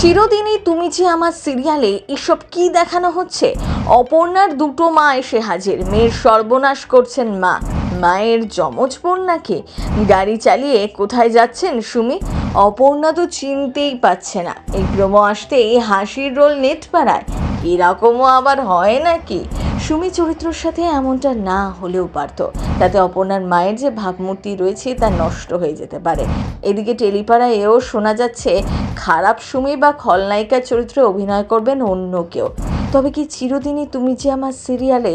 চিরদিনই তুমি যে আমার সিরিয়ালে এসব কি দেখানো হচ্ছে? অপর্ণার দুটো মা এসে হাজির। মেয়ের সর্বনাশ করছেন মা। মায়ের যমজ বোন গাড়ি চালিয়ে কোথায় যাচ্ছেন সুমি? অপর্ণা তো চিনতেই পাচ্ছে না। এই ক্রম আসতেই হাসির রোল নেট পাড়ায় এরকমও আবার হয় নাকি? সুমি চরিত্রর সাথে এমনটা না হলেও পারতো। তাতে অপর্ণার মায়ের যে ভাবমূর্তি রয়েছে তা নষ্ট হয়ে যেতে পারে। এদিকে টেলিপাড়ায় এও শোনা যাচ্ছে, খারাপ সুমি বা খলনায়িকার চরিত্রে অভিনয় করবেন অন্য কেউ। তবে কি চিরদিনই তুমি যে আমার সিরিয়ালে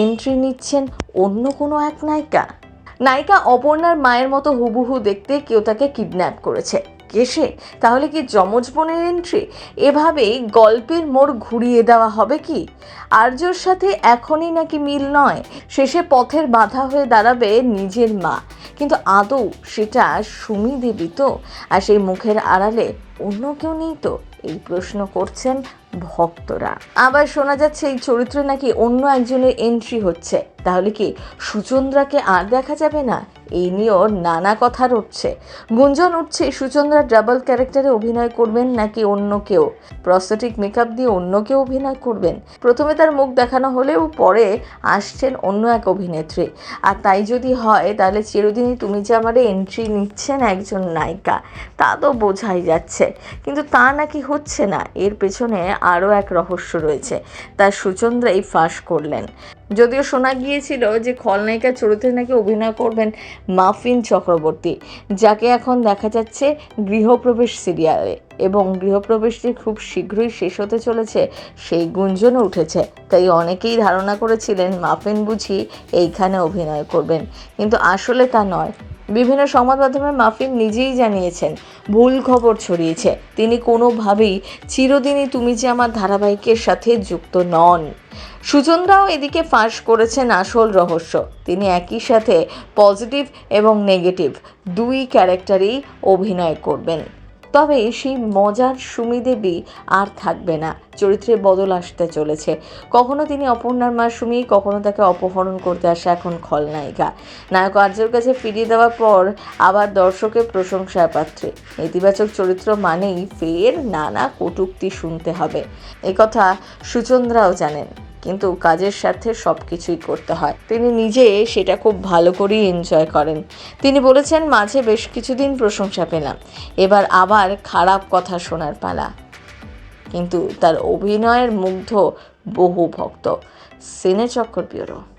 এন্ট্রি নিচ্ছেন অন্য কোনো এক নায়িকা? নায়িকা অপর্ণার মায়ের মতো হুবহু দেখতে কেউ তাকে কিডন্যাপ করেছে। কে সে তাহলে কি যমজ বোনের এন্ট্রি এভাবেই গল্পের মোড় ঘুরিয়ে দেওয়া হবে কি? আর্যর সাথে এখনই নাকি মিল নয়, শেষে পথের বাধা হয়ে দাঁড়াবে নিজের মা। কিন্তু আদৌ সেটা সুমি দেবী তো? আর সেই মুখের আড়ালে অন্য কেউ নেই তো? এই প্রশ্ন করছেন ভক্তরা। আবার শোনা যাচ্ছে এই চরিত্রে নাকি অন্য একজনের এন্ট্রি হচ্ছে। তাহলে কি সুচন্দ্রাকে আর দেখা যাবে না? এই নিয়েও নানা কথা উঠছে গুঞ্জন উঠছে, সুচন্দ্রা ডাবল ক্যারেক্টারে অভিনয় করবেন নাকি অন্য কেউ? প্রস্থেটিক মেকআপ দিয়ে অন্য কেউ অভিনয় করবেন? প্রথমে তার মুখ দেখানো হলেও পরে আসছেন অন্য এক অভিনেত্রী। আর তাই যদি হয়, তাহলে চিরদিনই তুমি যে আমার এন্ট্রি নিচ্ছেন একজন নায়িকা, তা তো বোঝাই যাচ্ছে। কিন্তু তা নাকি হচ্ছে না, এর পেছনে আরও এক রহস্য রয়েছে। তা সুচন্দ্রাই ফাঁস করলেন। যদিও শোনা গিয়েছিল যে খলনায়িকার চরিত্রে নাকি অভিনয় করবেন মাফিন চক্রবর্তী, যাকে এখন দেখা যাচ্ছে গৃহপ্রবেশ সিরিয়ালে এবং গৃহপ্রবেশটি খুব শীঘ্রই শেষ হতে চলেছে, সেই গুঞ্জনও উঠেছে। তাই অনেকেই ধারণা করেছিলেন মাফিন বুঝি এইখানে অভিনয় করবেন। কিন্তু আসলে তা নয়। বিভিন্ন সংবাদ মাধ্যমে মাফিন নিজেই জানিয়েছেন, ভুল খবর ছড়িয়েছে। তিনি কোনোভাবেই চিরদিনই তুমি যে আমার ধারাবাহিকের সাথে যুক্ত নন। সুচন্দ্রাও এদিকে ফাঁস করেছেন আসল রহস্য। তিনি একই সাথে পজিটিভ এবং নেগেটিভ দুই ক্যারেক্টারেই অভিনয় করবেন। তবে সেই মজার সুমি দেবী আর থাকবে না। চরিত্রে বদল আসতে চলেছে। কখনো তিনি অপর্ণার মা সুমি, কখনো তাকে অপহরণ করতে আসে এখন খলনায়িকা। নায়ক আর্যের কাছে ফিরিয়ে দেওয়ার পর আবার দর্শকের প্রশংসার পাত্রে। নেতিবাচক চরিত্র মানেই ফের নানা কটূক্তি শুনতে হবে। একথা সুচন্দ্রাও জানেন। কিন্তু কাজের সাথে সব কিছুই করতে হয়। তিনি নিজে সেটা খুব ভালো করেই এনজয় করেন। তিনি বলেছেন, মাঝে বেশ কিছুদিন প্রশংসা পেলাম। এবার আবার খারাপ কথা শোনার পালা। কিন্তু তার অভিনয়ের মুগ্ধ বহু ভক্ত। সিনে ব্যুরো।